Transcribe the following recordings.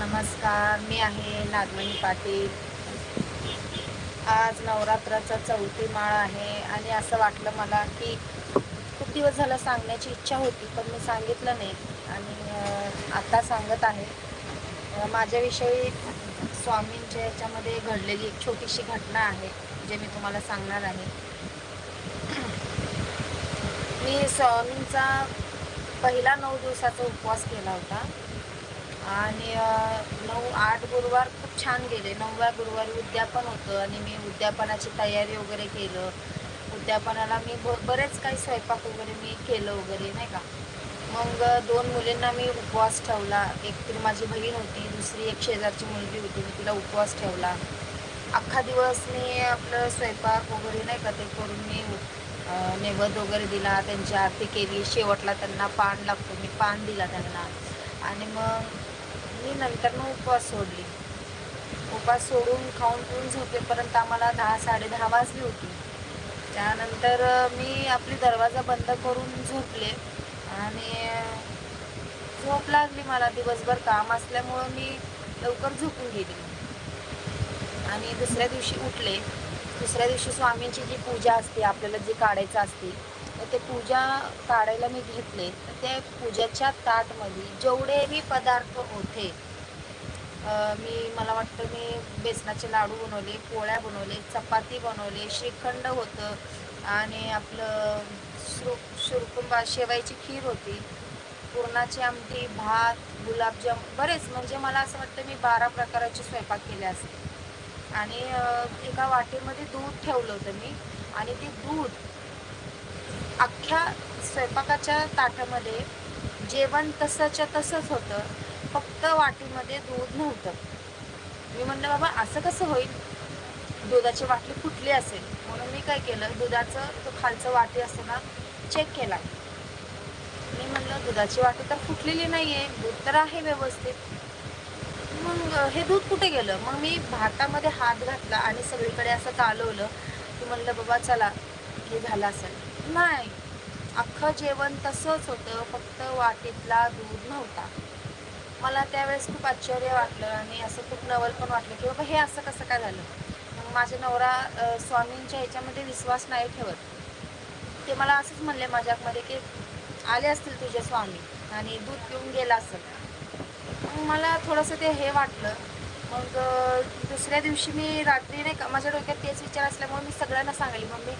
नमस्कार. मी आहे नागमणी पाटील. आज नवरात्राचा चौथी माळ आहे आणि असं वाटलं मला की खूप दिवस झालं सांगण्याची इच्छा होती पण मी सांगितलं नाही. आणि आता सांगत आहे. माझ्याविषयी स्वामींच्या याच्यामध्ये घडलेली एक छोटीशी घटना आहे जे मी तुम्हाला सांगणार आहे. मी स्वामींचा पहिला नऊ दिवसाचा उपवास केला होता. आणि नऊ आठ गुरुवार खूप छान गेले. नवव्या गुरुवारी उद्यापन होतं आणि मी उद्यापनाची तयारी वगैरे केलं. उद्यापनाला मी ब बरेच काही स्वयंपाक वगैरे मी केलं वगैरे नाही का? मग दोन मुलींना मी उपवास ठेवला. एक तर माझी बहीण होती दुसरी एक शेजारची मुलगी होती मी तिला उपवास ठेवला. अख्खा दिवस मी आपलं स्वयंपाक वगैरे नाही का ते करून मी अ, नैवेद्य वगैरे दिला त्यांची आरती केली. शेवटला त्यांना पान लागतो मी पान दिला त्यांना. आणि मग मी नंतर मग उपवास सोडली. उपवास सोडून खाऊन पिऊन झोपेपर्यंत आम्हाला दहा साडे दहा वाजली होती. त्यानंतर मी आपली दरवाजा बंद करून झोपले आणि झोप लागली मला दिवसभर काम असल्यामुळं मी लवकर झोपून गेली. आणि दुसऱ्या दिवशी उठले. दुसऱ्या दिवशी स्वामींची जी पूजा असते आपल्याला जी काढायचं असते ते पूजा काढायला मी घेतले. तर त्या पूजेच्या ताटमध्ये जेवढेही पदार्थ होते मी मला वाटतं मी बेसनाचे लाडू बनवले पोळ्या बनवले चपाती बनवले श्रीखंड होतं आणि आपलं श्रु शुरकुंबा शेवायची खीर होती पुरणाची आमटी भात गुलाबजाम बरेच. म्हणजे मला असं वाटतं मी बारा प्रकाराचे स्वयंपाक केले असते. आणि एका वाटीमध्ये दूध ठेवलं होतं मी आणि ते दूध अख्ख्या स्वयंपाकाच्या ताटामध्ये जेवण तसंच्या तसंच होतं. फक्त वाटीमध्ये दूध नव्हतं. मी म्हणलं बाबा असं कसं होईल? दुधाची वाटी फुटली असेल. म्हणून मी काय केलं दुधाचं तो खालचं वाटी असतो ना चेक केला. मी म्हणलं दुधाची वाटी तर फुटलेली नाही आहे दूध तर आहे व्यवस्थित. मग हे दूध कुठे गेलं? मग मी भातामध्ये हात घातला आणि सगळीकडे असं चालवलं. की म्हणलं बाबा चला हे झालं असेल. नाही. अख्खं जेवण तसंच होतं फक्त वाटीतला दूध नव्हता. मला त्यावेळेस खूप आश्चर्य वाटलं आणि असं खूप नवल पण वाटलं की बाबा हे असं कसं काय झालं? मग माझे नवरा स्वामींच्या ह्याच्यामध्ये विश्वास नाही ठेवत. ते मला असंच म्हणले माझ्यामध्ये की आले असतील तुझे स्वामी आणि दूध पिऊन गेला असेल. मग मला थोडंसं ते हे वाटलं. मग दुसऱ्या दिवशी मी रात्री नाही का माझ्या डोक्यात तेच विचार असल्यामुळे मी सगळ्यांना सांगली मम्मी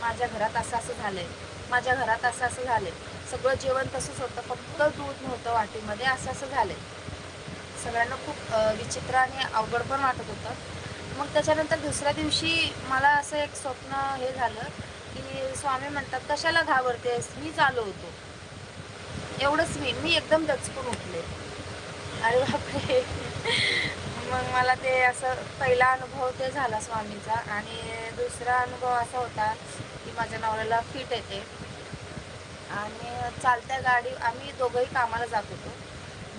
माझ्या घरात असं असं झालंय. माझ्या घरात असं असं झालंय. सगळं जेवण तसंच होतं फक्त दूध नव्हतं वाटीमध्ये असं असं झालंय. सगळ्यांना खूप विचित्र आणि अवघड पण वाटत होतं. मग त्याच्यानंतर दुसऱ्या दिवशी मला असं एक स्वप्न हे झालं की स्वामी म्हणतात कशाला घाबरतेस मीच आलो होतो. एवढंच मी मी एकदम दचकून उठले. अरे बापरे. मग मला ते असं पहिला अनुभव ते झाला स्वामींचा. आणि दुसरा अनुभव असा होता की माझ्या नवऱ्याला फिट येते. आणि चालत्या गाडी आम्ही दोघंही कामाला जात होतो.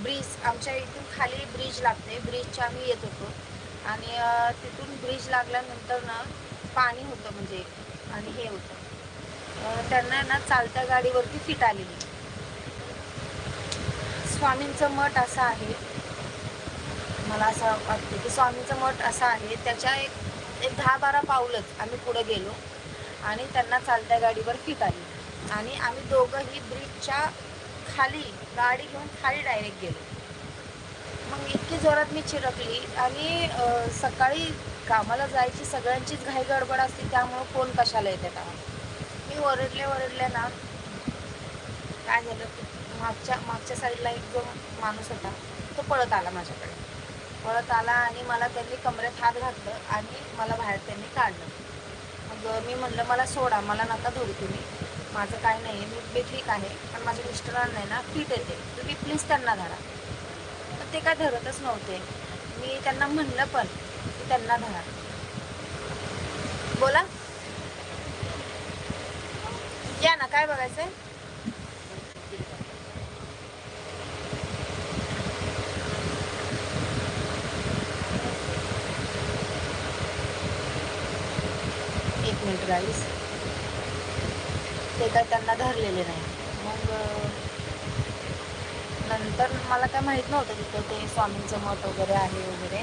ब्रिज आमच्या इथून खाली ब्रिज लागते. ब्रिजच्या आम्ही येत होतो. आणि तिथून ब्रिज लागल्यानंतर ना पाणी होतं म्हणजे आणि हे होतं. त्यांना ना चालत्या गाडीवरती फिट आलेली. स्वामींचं मठ असं आहे मला असं वाटतं की स्वामीचं मठ असं आहे. त्याच्या एक एक दहा बारा पाऊलच आम्ही पुढे गेलो आणि त्यांना चालत्या गाडीवर फिट आली आणि आम्ही दोघंही ब्रिजच्या खाली गाडी घेऊन खाली डायरेक्ट गेलो. मग इतकी जोरात मी चिरकली आणि सकाळी कामाला जायची सगळ्यांचीच घाई गडबड असते त्यामुळं कोण कशाला येते का मी ओरडले ओरडले ना काय झालं? मागच्या मागच्या साईडला एक जो माणूस होता तो पळत आला माझ्याकडे. पळत आला आणि मला त्यांनी कमरेत हात घातलं आणि मला बाहेर त्यांनी काढलं. मग मी म्हणलं मला सोडा मला नका धरू तुम्ही. माझं काय नाही आहे मी मी ठीक आहे पण माझ्या मिस्टरांना आहे ना फिट येते. तुम्ही प्लीज त्यांना धरा. तर ते काय धरतच नव्हते. मी त्यांना म्हणलं पण की त्यांना धरा. बोला. या ना काय बघायचंय एक मिनिट गाईस ते काय त्यांना धरलेले नाही. मग नंतर मला काय माहीत नव्हतं तिथं ते स्वामींचं मठ वगैरे आहे वगैरे.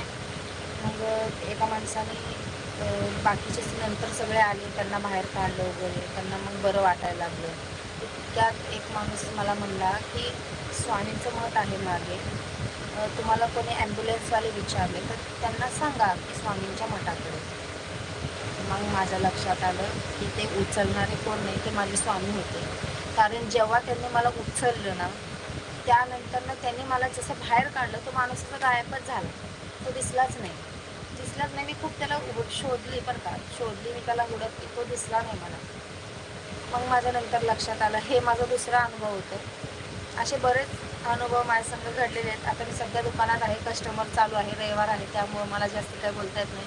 मग एका माणसाने बाकीचे नंतर सगळे आले त्यांना बाहेर काढलं वगैरे. त्यांना मग बरं वाटायला लागलं. त्यात एक माणूस मला म्हणला की स्वामींचं मठ आहे मागे. तुम्हाला कोणी ॲम्ब्युलन्सवाले विचारले तर त्यांना सांगा की स्वामींच्या मठाकडे मग माझ्या लक्षात आलं की ते उचलणारे कोण नाही ते माझे स्वामी होते. कारण जेव्हा त्यांनी मला उचललं ना त्यानंतर ना त्यांनी मला जसं बाहेर काढलं तो माणूस तर गायबच झाला. तो दिसलाच नाही. दिसलाच नाही मी खूप त्याला शोधली पण का. शोधली मी त्याला हुडकली तो दिसला नाही मला. मग माझ्या नंतर लक्षात आलं हे माझा दुसरा अनुभव होतं. असे बरेच अनुभव माझ्या संग घडलेले आहेत. आता मी सध्या दुकानात आहे कस्टमर चालू आहे रविवार आहे त्यामुळं मला जास्त काही बोलता येत नाही.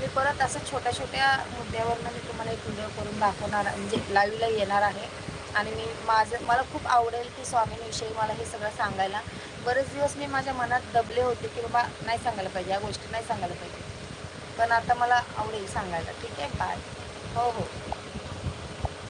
मी परत असं छोट्या छोट्या मुद्द्यावरनं मी तुम्हाला एक व्हिडिओ करून दाखवणार म्हणजे लाईव्हला येणार आहे. आणि मी माझं मला खूप आवडेल की स्वामींविषयी मला हे सगळं सांगायला. बरेच दिवस मी माझ्या मनात दबले होते की बाबा नाही सांगायला पाहिजे या गोष्टी नाही सांगायला पाहिजे. पण आता मला आवडेल सांगायला. ठीक आहे? बाय हो हो.